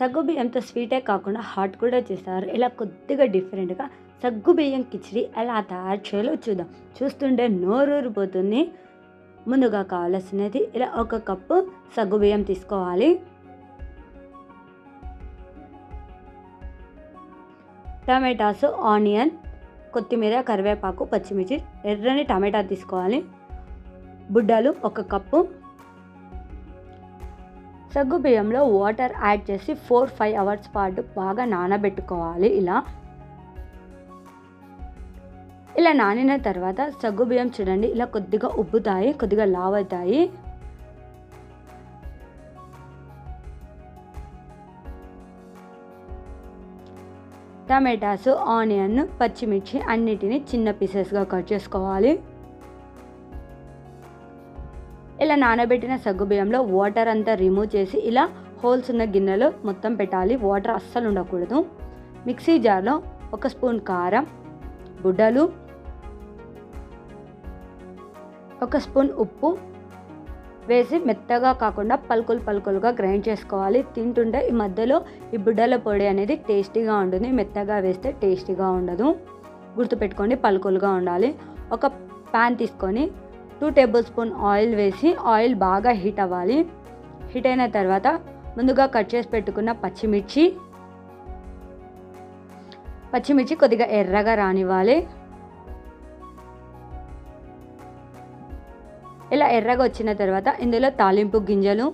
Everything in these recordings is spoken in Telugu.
సగ్గు బియ్యంతో స్వీటే కాకుండా హాట్ కూడా చేస్తారు. ఇలా కొద్దిగా డిఫరెంట్గా సగ్గు బియ్యం కిచిడి ఎలా తయారు చేయాలో చూద్దాం. చూస్తుంటే నోరూరిపోతుంది ముందుగా కావాల్సినది ఇలా ఒక కప్పు సగ్గు బియ్యం తీసుకోవాలి. టమాటాస్ ఆనియన్ కొత్తిమీర కరివేపాకు పచ్చిమిర్చి ఎర్రని టమాటా తీసుకోవాలి. బుడ్డలు ఒక కప్పు. సగ్గు బియ్యంలో వాటర్ యాడ్ చేసి ఫోర్ ఫైవ్ అవర్స్ పాటు బాగా నానబెట్టుకోవాలి. ఇలా. ఇలా నానిన తర్వాత సగ్గు బియ్యం చూడండి ఇలా కొద్దిగా ఉబ్బుతాయి కొద్దిగా లావ్ అవుతాయి టమాటాస్ ఆనియన్ పచ్చిమిర్చి అన్నిటిని చిన్న పీసెస్గా కట్ చేసుకోవాలి. ఇలా నానబెట్టిన సగ్గుబియ్యంలో వాటర్ అంతా రిమూవ్ చేసి ఇలా హోల్స్ ఉన్న గిన్నెలో మొత్తం పెట్టాలి. వాటర్ అస్సలు ఉండకూడదు. మిక్సీ జార్లో ఒక స్పూన్ కారం బుడ్డలు ఒక స్పూన్ ఉప్పు వేసి మెత్తగా కాకుండా పలుకులు పలుకులుగా గ్రైండ్ చేసుకోవాలి. తింటుంటే ఈ మధ్యలో ఈ బుడ్డల పొడి అనేది టేస్టీగా ఉంటుంది. మెత్తగా వేస్తే టేస్టీగా ఉండదు. గుర్తుపెట్టుకోండి పలుకులుగా ఉండాలి. ఒక ప్యాన్ తీసుకొని టూ టేబుల్ స్పూన్ ఆయిల్ వేసి ఆయిల్ బాగా హీట్ అవ్వాలి. హీట్ అయిన తర్వాత ముందుగా కట్ చేసి పెట్టుకున్న పచ్చిమిర్చి. పచ్చిమిర్చి కొద్దిగా ఎర్రగా రానివ్వాలి. ఇలా ఎర్రగా వచ్చిన తర్వాత ఇందులో తాలింపు గింజలు.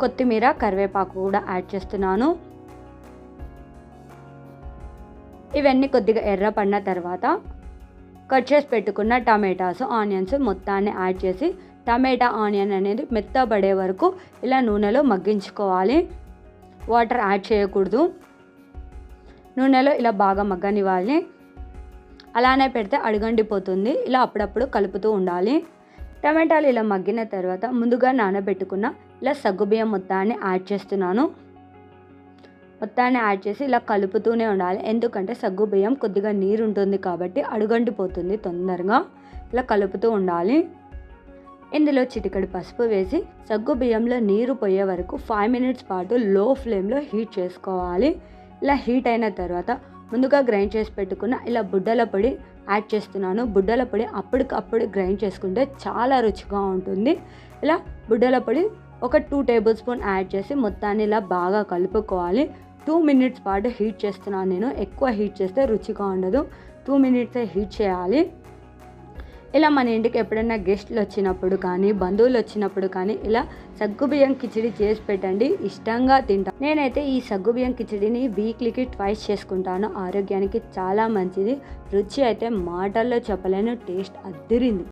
కొత్తిమీర కరివేపాకు కూడా యాడ్ చేస్తున్నాను. ఇవన్నీ కొద్దిగా ఎర్ర పడిన తర్వాత కట్ చేసి పెట్టుకున్న టమాటాస్ ఆనియన్స్ మొత్తాన్ని యాడ్ చేసి టమాటా ఆనియన్ అనేది మెత్తబడే వరకు ఇలా నూనెలో మగ్గించుకోవాలి. వాటర్ యాడ్ చేయకూడదు. నూనెలో ఇలా బాగా మగ్గనివ్వాలి. అలానే పెడితే అడుగండిపోతుంది. ఇలా అప్పుడప్పుడు కలుపుతూ ఉండాలి. టమాటాలు ఇలా మగ్గిన తర్వాత ముందుగా నానబెట్టుకున్న ఇలా సగ్గుబియ్యం మొత్తాన్ని యాడ్ చేస్తున్నాను. మొత్తాన్ని యాడ్ చేసి ఇలా కలుపుతూనే ఉండాలి. ఎందుకంటే సగ్గు బియ్యం కొద్దిగా నీరు ఉంటుంది కాబట్టి అడుగంటిపోతుంది తొందరగా. ఇలా కలుపుతూ ఉండాలి. ఇందులో చిటికడి పసుపు వేసి సగ్గు బియ్యంలో నీరు పోయే వరకు ఫైవ్ మినిట్స్ పాటు లో ఫ్లేమ్లో హీట్ చేసుకోవాలి. ఇలా హీట్ అయిన తర్వాత ముందుగా గ్రైండ్ చేసి పెట్టుకున్న ఇలా బుడ్డల పొడి యాడ్ చేస్తున్నాను. బుడ్డల పొడి అప్పటికప్పుడు గ్రైండ్ చేసుకుంటే చాలా రుచిగా ఉంటుంది. ఇలా బుడ్డల పొడి ఒక టూ టేబుల్ స్పూన్ యాడ్ చేసి మొత్తాన్ని ఇలా బాగా కలుపుకోవాలి. టూ మినిట్స్ పాటు హీట్ చేస్తున్నాను నేను. ఎక్కువ హీట్ చేస్తే రుచిగా ఉండదు. టూ మినిట్సే హీట్ చేయాలి. ఇలా మన ఇంటికి ఎప్పుడైనా గెస్ట్లు వచ్చినప్పుడు కానీ బంధువులు వచ్చినప్పుడు కానీ ఇలా సగ్గుబియ్యం కిచిడి చేసి పెట్టండి. ఇష్టంగా తింటాను నేనైతే ఈ సగ్గుబియ్యం కిచిడిని వీక్లీకి ట్వైస్ చేసుకుంటాను. ఆరోగ్యానికి చాలా మంచిది. రుచి అయితే మాటల్లో చెప్పలేను టేస్ట్ అద్దిరింది.